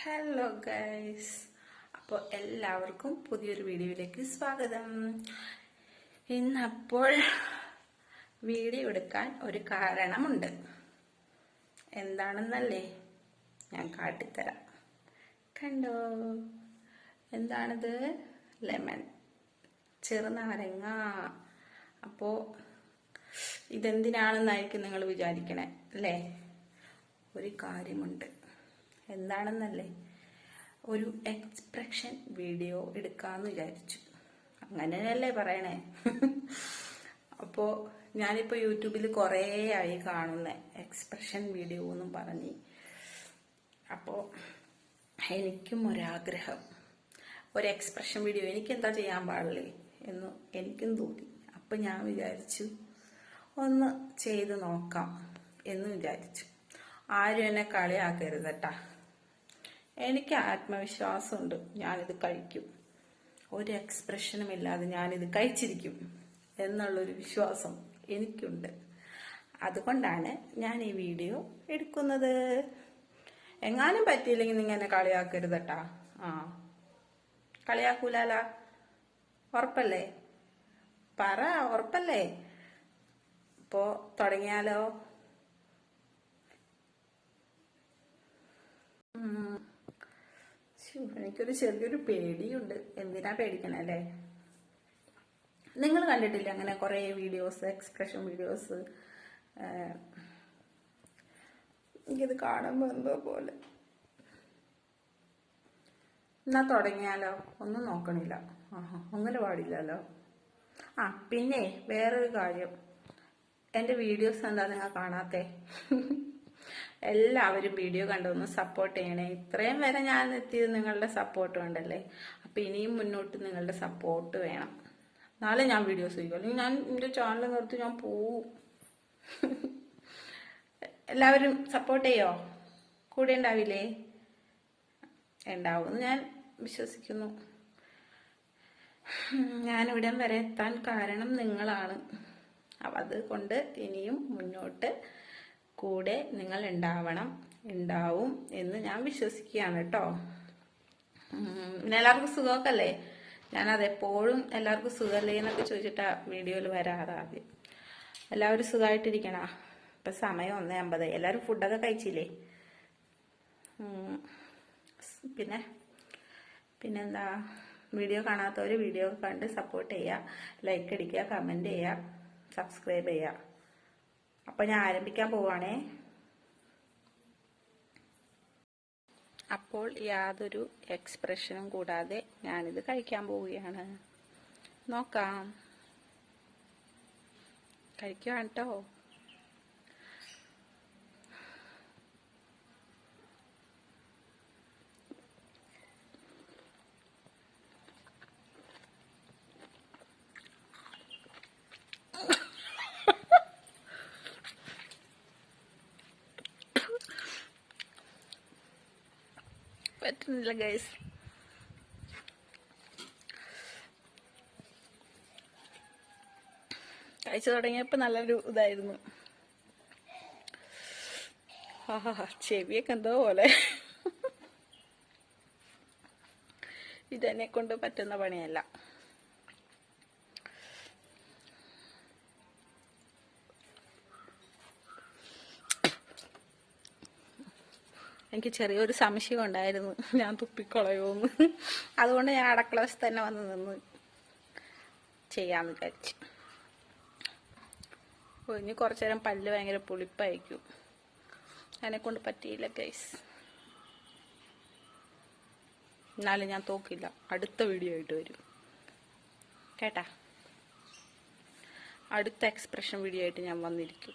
Hello guys അപ്പോൾ എല്ലാവർക്കും പുതിയൊരു വീഡിയോയിലേക്ക് സ്വാഗതം. ഇന്നപ്പോൾ വീഡിയോ എടുക്കാൻ ഒരു കാരണമുണ്ട്. എന്താണെന്നല്ലേ? ഞാൻ കാട്ടിത്തരാം. കണ്ടോ? എന്താണിത്? ലെമൺ. ചെറുനാരങ്ങ അപ്പോൾ ഇതെന്തിനാണെന്നായിരിക്കും നിങ്ങൾ വിചാരിക്കണേ അല്ലേ? ഒരു കാര്യമുണ്ട്. എന്താണെന്നല്ലേ? ഒരു എക്സ്പ്രഷൻ വീഡിയോ എടുക്കാന്ന് വിചാരിച്ചു. അങ്ങനെയല്ലേ പറയണേ? അപ്പോൾ ഞാനിപ്പോൾ യൂട്യൂബിൽ കുറേ ആയി കാണുന്ന എക്സ്പ്രഷൻ വീഡിയോ എന്നും പറഞ്ഞ്. അപ്പോൾ എനിക്കും ഒരാഗ്രഹം. ഒരു എക്സ്പ്രഷൻ വീഡിയോ എനിക്ക് എന്താ ചെയ്യാൻ പാടില്ലേ എന്ന് എനിക്കും തോന്നി. അപ്പം ഞാൻ വിചാരിച്ചു ഒന്ന് ചെയ്ത് നോക്കാം എന്ന് വിചാരിച്ചു. ആരും എന്നെ കളിയാക്കരുത് കേട്ടാ. എനിക്ക് ആത്മവിശ്വാസമുണ്ട്. ഞാനിത് കഴിക്കും. ഒരു എക്സ്പ്രഷനും ഇല്ലാതെ ഞാനിത് കഴിച്ചിരിക്കും എന്നുള്ളൊരു വിശ്വാസം എനിക്കുണ്ട്. അതുകൊണ്ടാണ് ഞാൻ ഈ വീഡിയോ എടുക്കുന്നത്. എങ്ങാനും പറ്റിയില്ലെങ്കിൽ നിങ്ങൾ എന്നെ കളിയാക്കരുത് കേട്ടാ ആ. കളിയാക്കൂലാല. ഉറപ്പല്ലേ? പറ ഉറപ്പല്ലേ? ഇപ്പോ തുടങ്ങിയാലോ? എനിക്കൊരു ചെറിയൊരു പേടിയുണ്ട്. എന്തിനാ പേടിക്കണേ അല്ലേ? നിങ്ങൾ കണ്ടിട്ടില്ല അങ്ങനെ കുറേ വീഡിയോസ് എക്സ്പ്രഷൻ വീഡിയോസ് എനിക്കിത് കാണുമ്പോൾ എന്തോ പോലെ. എന്നാ തുടങ്ങിയാലോ? ഒന്നും നോക്കണില്ല. ആഹാ അങ്ങനെ പാടില്ലല്ലോ. ആ പിന്നെ വേറൊരു കാര്യം. എന്റെ വീഡിയോസ് എന്താ നിങ്ങൾ കാണാത്തെ? എല്ലാവരും വീഡിയോ കണ്ടൊന്ന് സപ്പോർട്ട് ചെയ്യണേ. ഇത്രയും വരെ ഞാൻ എത്തിയത് നിങ്ങളുടെ സപ്പോർട്ട് വേണ്ടല്ലേ അപ്പം ഇനിയും മുന്നോട്ട് നിങ്ങളുടെ സപ്പോർട്ട് വേണം. നാളെ ഞാൻ വീഡിയോ ചെയ്യും. ഞാൻ എന്റെ ചാനൽ നിർത്തി ഞാൻ പോവും. എല്ലാവരും സപ്പോർട്ട് ചെയ്യോ? കൂടെ ഉണ്ടാവില്ലേ? ഉണ്ടാവുമെന്ന് ഞാൻ വിശ്വസിക്കുന്നു. ഞാനിവിടെ വരെ എത്താൻ കാരണം നിങ്ങളാണ്. അപ്പം അതുകൊണ്ട് ഇനിയും മുന്നോട്ട് കൂടെ നിങ്ങൾ ഉണ്ടാവണം ഉണ്ടാവും എന്ന് ഞാൻ വിശ്വസിക്കുകയാണ് കേട്ടോ. പിന്നെ എല്ലാവർക്കും സുഖമൊക്കെ ഞാനത് എപ്പോഴും എല്ലാവർക്കും സുഖമല്ലേ എന്നൊക്കെ ചോദിച്ചിട്ടാ വീഡിയോയിൽ വരാറ് ആദ്യം. എല്ലാവരും സുഖമായിട്ടിരിക്കണ? ഇപ്പം സമയം ഒന്ന് അമ്പത്. എല്ലാവരും ഫുഡൊക്കെ കഴിച്ചില്ലേ? പിന്നെ പിന്നെന്താ? വീഡിയോ കാണാത്തവർ വീഡിയോ കണ്ട് സപ്പോർട്ട് ചെയ്യുക. ലൈക്ക് അടിക്കുക കമന്റ് ചെയ്യുക സബ്സ്ക്രൈബ് ചെയ്യുക. അപ്പോൾ ഞാൻ ആരംഭിക്കാൻ പോവാണേ. അപ്പോൾ യാതൊരു എക്സ്പ്രഷനും കൂടാതെ ഞാനിത് കഴിക്കാൻ പോവുകയാണ്. നോക്കാം. കഴിക്കുവാണ് കേട്ടോ പറ്റുന്നില്ല ഗൈസ് കഴിച്ചു തുടങ്ങിയപ്പോൾ നല്ലൊരു ഇതായിരുന്നു ആഹാ ചെവിയൊക്കെ എന്തോ പോലെ ഇതെന്നെ കൊണ്ട് പറ്റുന്ന പണിയല്ല എനിക്ക് ചെറിയൊരു സംശയം ഉണ്ടായിരുന്നു. ഞാൻ തുപ്പിക്കളയുമെന്ന് അതുകൊണ്ട് ഞാൻ അടക്കള വശത്ത് തന്നെ വന്ന് നിന്ന് ചെയ്യാന്ന് വിചാരിച്ചു. ഇനി കുറച്ചു നേരം പല്ല് ഭയങ്കര പുളിപ്പായിരിക്കും. അതിനെ കൊണ്ട് പറ്റിയില്ല ഗൈസ് എന്നാലും ഞാൻ തോക്കില്ല. അടുത്ത വീഡിയോ ആയിട്ട് വരും. കേട്ടാ? അടുത്ത എക്സ്പ്രഷൻ വീഡിയോ ആയിട്ട് ഞാൻ വന്നിരിക്കും.